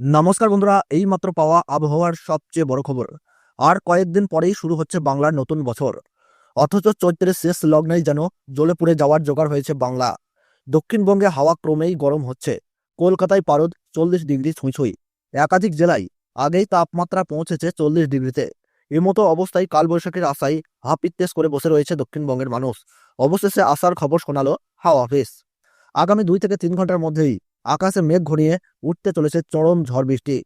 নমস্কার বন্ধুরা এই মাত্র পাওয়া আবহাওয়ার সবচেয়ে বড় খবর। আর কয়েকদিন পরেই শুরু হচ্ছে বাংলার নতুন বছর। অথচ চৈত্রের শেষ লগ্নেই যেন জ্বলে পুড়ে যাওয়ার জোগাড় হয়েছে বাংলা। দক্ষিণবঙ্গে হাওয়া ক্রমেই গরম হচ্ছে। কলকাতায় পারদ চল্লিশ ডিগ্রি ছুঁই ছুঁই। একাধিক জেলায় আগেই তাপমাত্রা পৌঁছেছে চল্লিশ ডিগ্রিতে। এমতো অবস্থায় কালবৈশাখীর আশায় হাপিত্তেস করে বসে রয়েছে দক্ষিণবঙ্গের মানুষ। অবশেষে আসার খবর শোনালো হাওয়া অফিস। আগামী দুই থেকে তিন ঘণ্টার মধ্যেই আকাশে মেঘ ঘনিয়ে উঠতে চলেছে চরম ঝড় বৃষ্টি।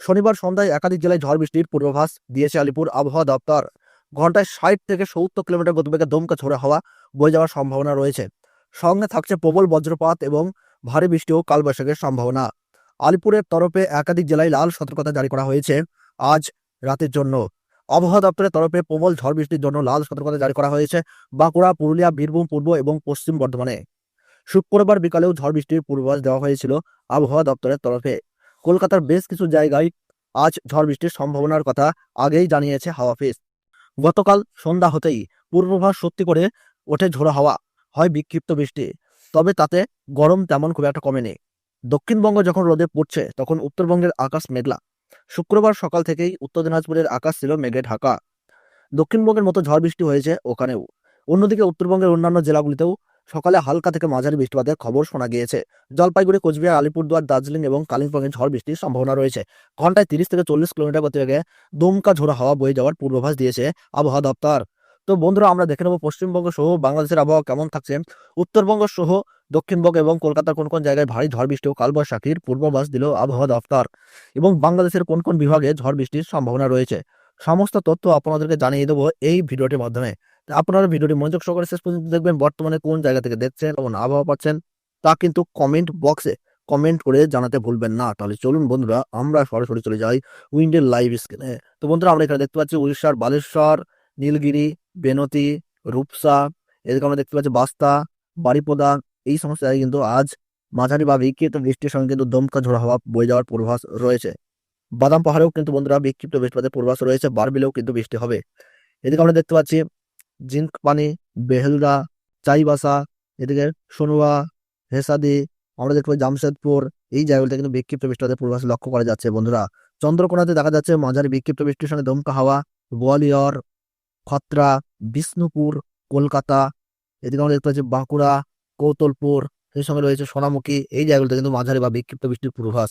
শনিবার সন্ধ্যায় একাধিক জেলায় ঝড় বৃষ্টির পূর্বাভাস দিয়েছে আলিপুর আবহাওয়া দপ্তর। ঘন্টায় ষাট থেকে সত্তর কিলোমিটার গতিবেগে দমকা ঝোড়ে হাওয়া বয়ে যাওয়ার সম্ভাবনা রয়েছে। সঙ্গে থাকছে প্রবল বজ্রপাত এবং ভারী বৃষ্টি ও কালবৈশাখের সম্ভাবনা। আলিপুরের তরফে একাধিক জেলায় লাল সতর্কতা জারি করা হয়েছে আজ রাতের জন্য। আবহাওয়া দপ্তরের তরফে প্রবল ঝড় বৃষ্টির জন্য লাল সতর্কতা জারি করা হয়েছে বাঁকুড়া, পুরুলিয়া, বীরভূম, পূর্ব এবং পশ্চিম বর্ধমানে। শুক্রবার বিকালেও ঝড় বৃষ্টির পূর্বাভাস দেওয়া হয়েছিল আবহাওয়া দপ্তরের তরফে। কলকাতার বেশ কিছু জায়গায় আজ ঝড় বৃষ্টির সম্ভাবনার কথা আগেই জানিয়েছে হাওয়া অফিস। গতকাল সন্ধ্যা হতেই পূর্বাভাস সত্যি করে ওঠে ঝোড়ো হাওয়া, হয় বিক্ষিপ্ত বৃষ্টি, তবে তাতে গরম তেমন খুব একটা কমেনি। দক্ষিণবঙ্গ যখন রোদে পড়ছে, তখন উত্তরবঙ্গের আকাশ মেঘলা। শুক্রবার সকাল থেকেই উত্তর দিনাজপুরের আকাশ ছিল মেঘে ঢাকা। দক্ষিণবঙ্গের মতো ঝড় বৃষ্টি হয়েছে ওখানেও। অন্যদিকে উত্তরবঙ্গের অন্যান্য জেলাগুলিতেও সকালে হালকা থেকে মাঝারি বৃষ্টিপাতের খবর শোনা গিয়েছে। জলপাইগুড়ি, কোচবিহার, আলিপুরদুয়ার, দার্জিলিং এবং কালিম্পংয়ে ঝড় বৃষ্টির সম্ভাবনা রয়েছে। ঘন্টায় তিরিশ থেকে চল্লিশ কিলোমিটার গতিবেগে দমকা ঝোড়ো হাওয়া বয়ে যাওয়ার পূর্বাভাস দিয়েছে আবহাওয়া দপ্তর। তো বন্ধুরা, আমরা দেখে নেব পশ্চিমবঙ্গ সহ বাংলাদেশের আবহাওয়া কেমন থাকছে। উত্তরবঙ্গ সহ দক্ষিণবঙ্গ এবং কলকাতার কোন কোন জায়গায় ভারী ঝড় বৃষ্টি ও কালবৈশাখীর পূর্বাভাস দিল আবহাওয়া দপ্তর এবং বাংলাদেশের কোন কোন বিভাগে ঝড় বৃষ্টির সম্ভাবনা রয়েছে। সমস্ত তথ্য আপনাদেরকে জানিয়ে দেবো এই ভিডিওটির মাধ্যমে। আপনারা ভিডিওটি মনোযোগ সহকারে শেষ পর্যন্ত দেখবেন, বর্তমানে কোন জায়গা থেকে দেখছেন এবং আবহাওয়া পাচ্ছেন তা কিন্তু কমেন্ট বক্সে কমেন্ট করে জানাতে ভুলবেন না। তাহলে চলুন বন্ধুরা, আমরা সরাসরি চলে যাই উইন্ডের লাইভ স্ক্রিনে তো বন্ধুরা, আমরা এখানে দেখতে পাচ্ছি উড়িষ্যার বালেশ্বর, নীলগিরি, বেনতি, রূপসা, এদিকে আমরা দেখতে পাচ্ছি বাস্তা, বারিপদা, এই সমস্ত জায়গায় কিন্তু আজ মাঝারি বা বিক্ষিপ্ত বৃষ্টির সঙ্গে কিন্তু দমকা ঝোড়া হওয়া বয়ে যাওয়ার পূর্বাভাস রয়েছে। বাদাম পাহাড়েও কিন্তু বন্ধুরা বিক্ষিপ্ত বৃষ্টিপাতের পূর্বাভাস রয়েছে, বারবিলেও কিন্তু বৃষ্টি হবে। এদিকে আমরা দেখতে পাচ্ছি জিঙ্ক পানি বেহেলদা চাইবাসা, এদিকে সোনুয়া, হেসাদি, আমরা দেখতে পাই জামশেদপুর, এই জায়গাগুলোতে কিন্তু বিক্ষিপ্ত বৃষ্টিপাতের পূর্বাভাস লক্ষ্য করা যাচ্ছে বন্ধুরা। চন্দ্রকোনাতে দেখা যাচ্ছে মাঝারি বিক্ষিপ্ত বৃষ্টির সঙ্গে দমকা হাওয়া, গোয়ালিয়র, খত্রা, বিষ্ণুপুর, কলকাতা, এদিকে আমরা দেখতে পাচ্ছি বাঁকুড়া, কৌতলপুর সেই সঙ্গে রয়েছে সোনামুখী, এই জায়গাগুলোতে কিন্তু মাঝারি বা বিক্ষিপ্ত বৃষ্টির পূর্বাভাস।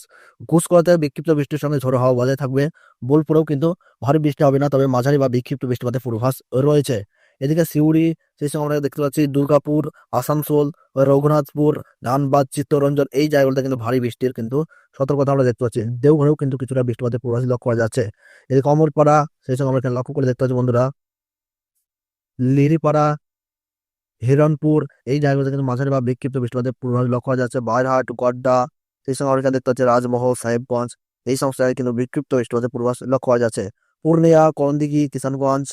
ঘুষকরাতে বিক্ষিপ্ত বৃষ্টির সঙ্গে ঝোড়ো হাওয়া বজায় থাকবে, বোলপুরেও কিন্তু ভারী বৃষ্টি হবে না, তবে মাঝারি বা বিক্ষিপ্ত বৃষ্টিপাতের পূর্বাভাস রয়েছে। এদিকে সিউড়ি, সেই সঙ্গে আমরা দেখতে পাচ্ছি দুর্গাপুর, আসানসোল, রঘুনাথপুর, ধানবাদ, চিত্তরঞ্জন, এই জায়গাগুলোতে কিন্তু ভারী বৃষ্টির কিন্তু সতর্কতা আমরা দেখতে পাচ্ছি। দেওঘরেও কিন্তু কিছুটা বৃষ্টিপাতের পূর্বাভাস লক্ষ্য করা যাচ্ছে। এদিকে অমরপাড়া, সেই সঙ্গে আমরা এখানে লক্ষ্য করে দেখতে পাচ্ছি বন্ধুরা, লিরিপাড়া, হিরণপুর, এই জায়গাগুলোতে কিন্তু মাঝারি বা বিক্ষিপ্ত বৃষ্টিপাতের পূর্বাভাস লক্ষ্য করা যাচ্ছে। বারহাট গড্ডা, সেই সঙ্গে আমরা এখানে দেখতে পাচ্ছি রাজমহল, সাহেবগঞ্জ, এই সমস্ত জায়গায় কিন্তু বিক্ষিপ্ত বৃষ্টিপাতের পূর্বাভাস লক্ষ্য করা যাচ্ছে। পূর্ণিয়া করণদিঘি কিষানগঞ্জ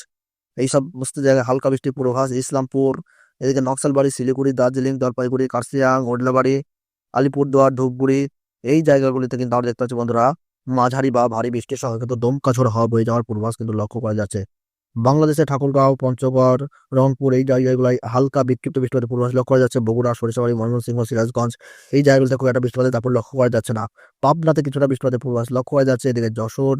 এই সমস্ত জায়গায় হালকা বৃষ্টির পূর্বাভাস ইসলামপুর, এদিকে নকশালবাড়ি, শিলিগুড়ি, দার্জিলিং, জলপাইগুড়ি, কার্শিয়াং, ওডলাবাড়ি, আলিপুরদুয়ার, ধূপগুড়ি, এই জায়গাগুলিতে কিন্তু আমরা দেখতে পাচ্ছি বন্ধুরা, মাঝারি বা ভারী বৃষ্টির সঙ্গে কিন্তু দমকা ঝোড়ো হাওয়া বয়ে যাওয়ার পূর্বাভাস কিন্তু লক্ষ্য করা যাচ্ছে। বাংলাদেশের ঠাকুরগাঁও, পঞ্চগড়, রংপুর, এই জায়গাগুলোয় হালকা বিক্ষিপ্ত বৃষ্টিপাতের পূর্বাভাস লক্ষ্য করা যাচ্ছে। বগুড়া, সরিষাবাড়ি, ময়মনসিংহ, সিরাজগঞ্জ, এই জায়গাগুলিতে খুব একটা বৃষ্টিপাতের তারপর লক্ষ্য করা যাচ্ছে না। পাবনাতে কিছুটা বৃষ্টিপাতের পূর্বাভাস লক্ষ্য করা যাচ্ছে। এদিকে যশোর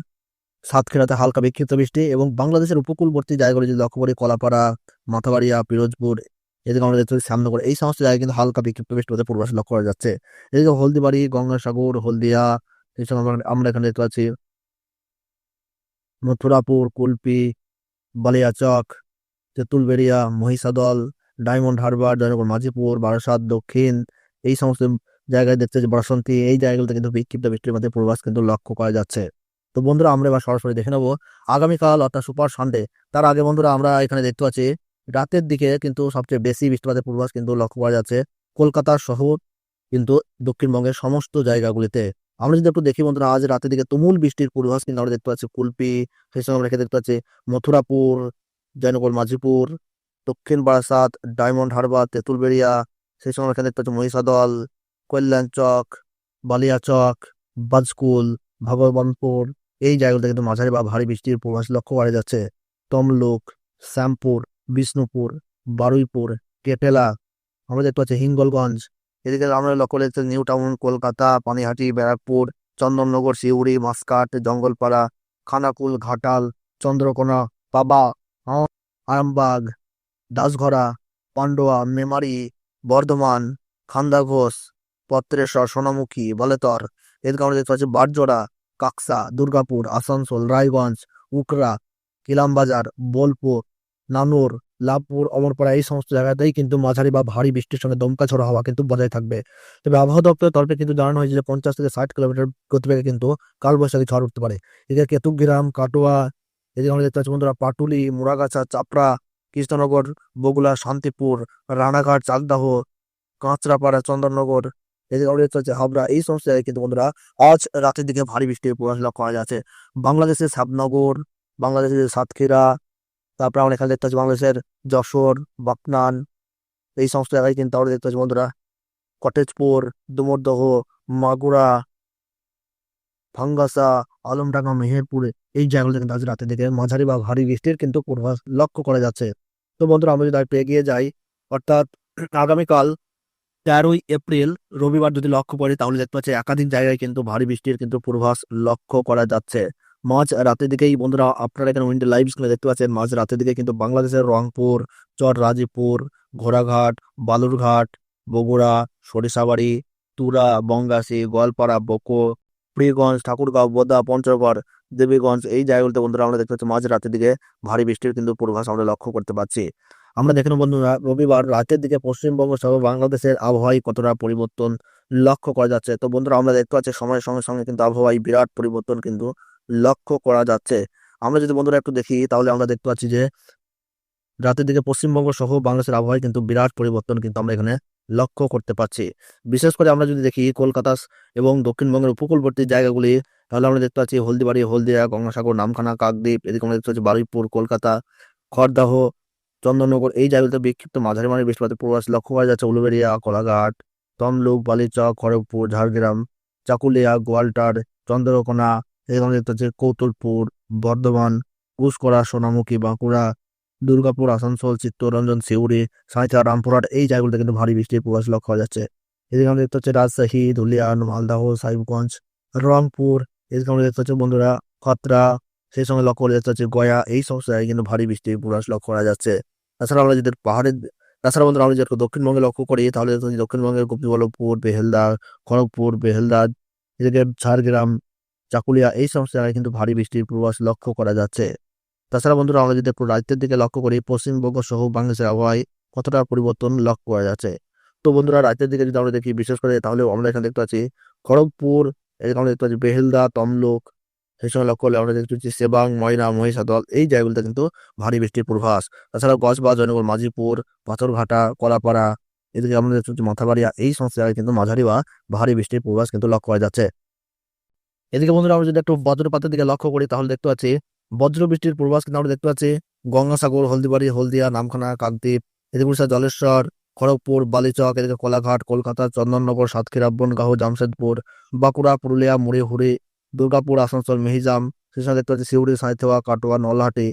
সাতক্ষীরাতে হালকা বিক্ষিপ্ত বৃষ্টি এবং বাংলাদেশের উপকূলবর্তী জায়গাগুলো যদি লক্ষ্য করি, কলাপাড়া, মাথাবাড়িয়া, পিরোজপুর, এদিকে আমরা দেখতে শ্যামনগর, এই সমস্ত জায়গায় কিন্তু হালকা বিক্ষিপ্ত বৃষ্টি বৃষ্টিপাতের পূর্বাভাস লক্ষ্য করা যাচ্ছে। এদিকে হলদিবাড়ি, গঙ্গাসাগর, হলদিয়া, এই সময় আমরা- এখানে দেখতে পাচ্ছি মথুরাপুর, কুলপি, বালিয়াচক, তেঁতুলবেড়িয়া, মহিষাদল, ডায়মন্ড হারবার, জয়নগর, মাঝিপুর, বারাসাত, দক্ষিণ, এই সমস্ত জায়গায় দেখতে পাচ্ছি বাসন্তী, এই জায়গাগুলোতে কিন্তু বিক্ষিপ্ত বৃষ্টির মধ্যে পূর্বাভাস কিন্তু লক্ষ্য করা যাচ্ছে। তো বন্ধুরা আমরা এবার সরাসরি দেখে নেব। আগামীকাল অর্থাৎ সুপার সানডে, তার আগে বন্ধুরা আমরা এখানে দেখতে পাচ্ছি, রাতের দিকে কিন্তু সবচেয়ে বেশি বৃষ্টিপাতের পূর্বাভাস কিন্তু লক্ষ্য করা যাচ্ছে কলকাতা শহর কিন্তু দক্ষিণবঙ্গের সমস্ত জায়গাগুলিতে। আমরা যদি একটু দেখি বন্ধুরা, আজ রাতের দিকে তুমুল বৃষ্টির পূর্বাভাস কিন্তু আমরা দেখতে পাচ্ছি কুলপি, সেই সঙ্গে আমরা দেখতে পাচ্ছি মথুরাপুর, জয়নগর, মাঝিপুর, দক্ষিণ বারাসাত, ডায়মন্ড হারবার, তেঁতুলবেড়িয়া, সেই সঙ্গে আমরা এখানে দেখতে পাচ্ছি মহিষাদল, কল্যাণচক, বালিয়াচক, বাজকুল ভগবানপুর এই জায়গাগুলোতে কিন্তু মাঝারি বা ভারী বৃষ্টির পূর্বাভাস লক্ষ্য করা যাচ্ছে। তমলুক, শ্যামপুর, বিষ্ণুপুর, বারুইপুর, কেটেলা, আমরা দেখতে পাচ্ছি হিঙ্গলগঞ্জ। এদিকে আমরা লক্ষ্য করে নিউ টাউন, কলকাতা, পানিহাটি, ব্যারাকপুর, চন্দননগর, শিউড়ি মাসকাট জঙ্গলপাড়া, খানাকুল, ঘাটাল, চন্দ্রকোনা, পাবা আরামবাগ, দাসঘরা, পান্ডুয়া, মেমারি, বর্ধমান খান্দাঘোষ পত্রেশ্বর, সোনামুখী, বলেতর। এদিকে আমরা দেখতে পাচ্ছি বারজোড়া কাকসা, দুর্গাপুর, আসানসোল, রায়গঞ্জ, উকরা ইলামবাজার বোলপুর, নানুর লাভপুর অমরপাড়া এই সমস্ত জায়গাতেই কিন্তু মাঝারি বা ভারী বৃষ্টির সঙ্গে দমকা ঝড়ো হাওয়া কিন্তু বজায় থাকবে। তবে আবহাওয়া দপ্তরের তরফে কিন্তু জানানো হয়েছে যে পঞ্চাশ থেকে ষাট কিলোমিটার গতিবেগে কিন্তু কালবৈশাখী ঝড় উঠতে পারে। এদিকে কেতুগ্রাম কাটোয়া এদিকে আমরা দেখতে পাচ্ছি বন্ধুরা, পাটুলি মুরাগাছা চাপড়া, কৃষ্ণনগর বগুলা শান্তিপুর, রানাঘাট চাকদাহ কাঁচরাপাড়া, চন্দননগর দেখতে এই সমস্ত জায়গায় কিন্তু বন্ধুরা আজ রাতের দিকে ভারী বৃষ্টির পূর্বাভাস লক্ষ্য করা যাচ্ছে। বাংলাদেশের সাবনগর, বাংলাদেশের সাতক্ষীরা, তারপর আমরা এখানে দেখতে পাচ্ছি বাংলাদেশের যশোর বাকনান এই সমস্ত জায়গায় কিন্তু আমরা দেখতে পাচ্ছি বন্ধুরা কটেজপুর ডুমরদহ মাগুরা, ভাঙ্গাসা, আলমডাঙ্গা, মেহেরপুরে, এই জায়গাগুলো কিন্তু আজ রাতের দিকে মাঝারি বা ভারী বৃষ্টির কিন্তু পূর্বাভাস লক্ষ্য করা যাচ্ছে। তো বন্ধুরা আমরা যদি আরেকটু এগিয়ে যাই, অর্থাৎ আগামীকাল তেরোই এপ্রিল, রবিবার যদি লক্ষ্য করি, তাহলে দেখতে পাচ্ছি একাধিক জায়গায় কিন্তু ভারী বৃষ্টির কিন্তু পূর্বাভাস লক্ষ্য করা যাচ্ছে। মাঝ রাতের দিকেই বন্ধুরা আপনারা এখানে উইন্ডো লাইভ স্ক্রিনে দেখতে পাচ্ছেন, মাঝ রাতের দিকে কিন্তু বাংলাদেশের রংপুর চর রাজীপুর ঘোড়াঘাট, বালুরঘাট, বগুড়া, সরিষাবাড়ি, তুরা, বঙ্গাসি, গোয়ালপাড়া, বকো প্রিয়গঞ্জ, ঠাকুরগাঁও, বোদা, পঞ্চগড়, দেবীগঞ্জ এই জায়গাগুলোতে বন্ধুরা আমরা দেখতে পাচ্ছি মাঝ রাতের দিকে ভারী বৃষ্টির কিন্তু পূর্বাভাস আমরা লক্ষ্য করতে পারছি আমরা দেখেন বন্ধুরা, রবিবার রাতের দিকে পশ্চিমবঙ্গ সহ বাংলাদেশের আবহাওয়ায় কতটা পরিবর্তন লক্ষ্য করা যাচ্ছে? তো বন্ধুরা আমরা দেখতে পাচ্ছি সময়ের সঙ্গে সঙ্গে কিন্তু আবহাওয়ায় বিরাট পরিবর্তন কিন্তু লক্ষ্য করা যাচ্ছে। আমরা যদি বন্ধুরা একটু দেখি, তাহলে আমরা দেখতে পাচ্ছি যে রাতের দিকে পশ্চিমবঙ্গ সহ বাংলাদেশের আবহাওয়ায় কিন্তু বিরাট পরিবর্তন কিন্তু আমরা এখানে লক্ষ্য করতে পারছি। বিশেষ করে আমরা যদি দেখি কলকাতা এবং দক্ষিণবঙ্গের উপকূলবর্তী জায়গাগুলি, তাহলে আমরা দেখতে পাচ্ছি হলদিবাড়ি, হলদিয়া, গঙ্গাসাগর, নামখানা, কাকদ্বীপ, এদিকে আমরা দেখতে পাচ্ছি বারুইপুর, কলকাতা, খড়দাহ, চন্দননগর, এই জায়গাগুলোতে বিক্ষিপ্ত মাঝারি মানের বৃষ্টিপাতের পূর্বাভাস লক্ষ্য করা যাচ্ছে। উলুবেড়িয়া, কোলাঘাট, তমলুক, বালিচক, খড়গপুর, ঝাড়গ্রাম, চাকুলিয়া, গোয়ালটার, চন্দ্রকোনা আমরা দেখতে পাচ্ছি কৌতুলপুর, বর্ধমান কুসকরা সোনামুখী, বাঁকুড়া দুর্গাপুর, আসানসোল, চিত্তরঞ্জন, সিউড়ি সাঁইথা রামপুরহাট, এই জায়গাগুলোতে কিন্তু ভারী বৃষ্টির পূর্বাভাস লক্ষ্য করা যাচ্ছে। এদিকে আমরা দেখতে পাচ্ছি রাজশাহী, ধুলিয়ান, মালদাহ, সাহিবগঞ্জ, রংপুর, এদিকে আমরা দেখতে পাচ্ছি বন্ধুরা খতরা, সেই সঙ্গে লক্ষ্য করা যাচ্ছে গয়া, এই সমস্ত জায়গায় কিন্তু ভারী বৃষ্টির পূর্বাভাস লক্ষ্য করা যাচ্ছে। তাছাড়া আমরা যদি পাহাড়ের, তাছাড়া বন্ধুরা আমরা যদি দক্ষিণবঙ্গে লক্ষ্য করি, তাহলে দক্ষিণবঙ্গের গোপীবল্লভপুর বেহেলদা খড়গপুর বেহেলদা এদিকে ঝাড়গ্রাম, চাকুলিয়া, এই সমস্ত জায়গায় কিন্তু ভারী বৃষ্টির পূর্বাভাস লক্ষ্য করা যাচ্ছে। তাছাড়া বন্ধুরা আমরা যদি একটু রাজ্যের দিকে লক্ষ্য করি, পশ্চিমবঙ্গ সহ বাংলাদেশের আবহাওয়ায় কতটা পরিবর্তন লক্ষ্য করা যাচ্ছে? তো বন্ধুরা, রাজ্যের দিকে যদি আমরা দেখি, বিশেষ করে তাহলে আমরা এখানে দেখতে পাচ্ছি খড়গপুর এদিকে আমরা দেখতে পাচ্ছি বেহেলদা, তমলুক সেই সময় লক্ষ্য করলে আমরা দেখতে পাচ্ছি সেবাং, ময়না, মহিষাদল, এই জায়গাগুলোতে কিন্তু ভারী বৃষ্টির পূর্বাভাস। তাছাড়া গজবা জয়নগর, মাঝিপুর, পাথরঘাটা, কলাপাড়া, এদিকে আমরা দেখতে পাচ্ছি মাথাবাড়িয়া, এই সমস্ত জায়গায় কিন্তু মাঝারি বা ভারী বৃষ্টির পূর্বাভাস কিন্তু লক্ষ্য করা যাচ্ছে। এদিকে বন্ধুরা, আমরা যদি একটু বজ্রপাতের দিকে লক্ষ্য করি, তাহলে দেখতে পাচ্ছি বজ্র বৃষ্টির পূর্বাভাস কিন্তু আমরা দেখতে পাচ্ছি। গঙ্গাসাগর, হলদিবাড়ি, হলদিয়া, নামখানা, কাকদ্বীপ, এদিকে জলেশ্বর, খড়গপুর, বালিচক, এদিকে কোলাঘাট, কলকাতা, চন্দননগর, সাতক্ষীরা, বনগাঁও, জামশেদপুর, বাঁকুড়া, পুরুলিয়া মুড়িহুড়ি দুর্গাপুর, আসানসোল, মেহিজাম, সেই সঙ্গে দেখতে পাচ্ছি সিউড়ি সাঁইথেওয়া কাটোয়া, নলহাটি,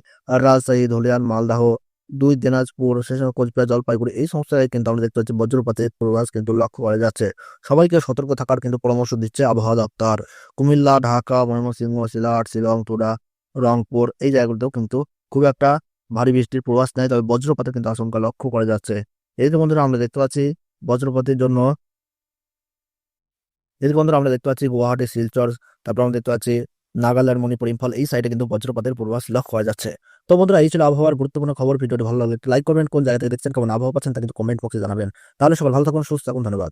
রাজশাহী, ধুলিয়ান, মালদাহ, দুই দিনাজপুর, সেই সঙ্গে কোচবিহার, জলপাইগুড়ি, এই সমস্ত জায়গায় কিন্তু আমরা দেখতে পাচ্ছি বজ্রপাতের পূর্বাভাস কিন্তু লক্ষ্য করা যাচ্ছে। সবাইকে সতর্ক থাকার কিন্তু পরামর্শ দিচ্ছে আবহাওয়া দপ্তর। কুমিল্লা, ঢাকা, ময়মনসিংহ সিলাট শিলং তুরা রংপুর, এই জায়গাগুলোতেও কিন্তু খুব একটা ভারী বৃষ্টির প্রবাস নেই, তবে বজ্রপাতের কিন্তু আশঙ্কা লক্ষ্য করা যাচ্ছে। এদিকে বন্ধুরা, আমরা দেখতে পাচ্ছি বজ্রপাতের জন্য এদিকে বন্ধুরা, আমরা দেখতে পাচ্ছি গুয়াহাটি, শিলচর, তারপর আমরা দেখতে পাচ্ছি নাগাল্যান্ড, মণিপুর, ইম্ফল, এই সাইডে কিন্তু বজ্রপাতের পূর্বাভাস লক্ষ্য করা যাচ্ছে। তো বন্ধুরা, এই ছিল আবহাওয়ার গুরুত্বপূর্ণ খবর। ভিডিওটি ভালো লাগলে লাইক করবেন। কোন জায়গা থেকে দেখছেন, কেমন আবহাওয়া পাচ্ছেন, তা কিন্তু কমেন্ট বক্সে জানাবেন। তাহলে সবাই ভালো থাকুন, সুস্থ থাকুন, ধন্যবাদ।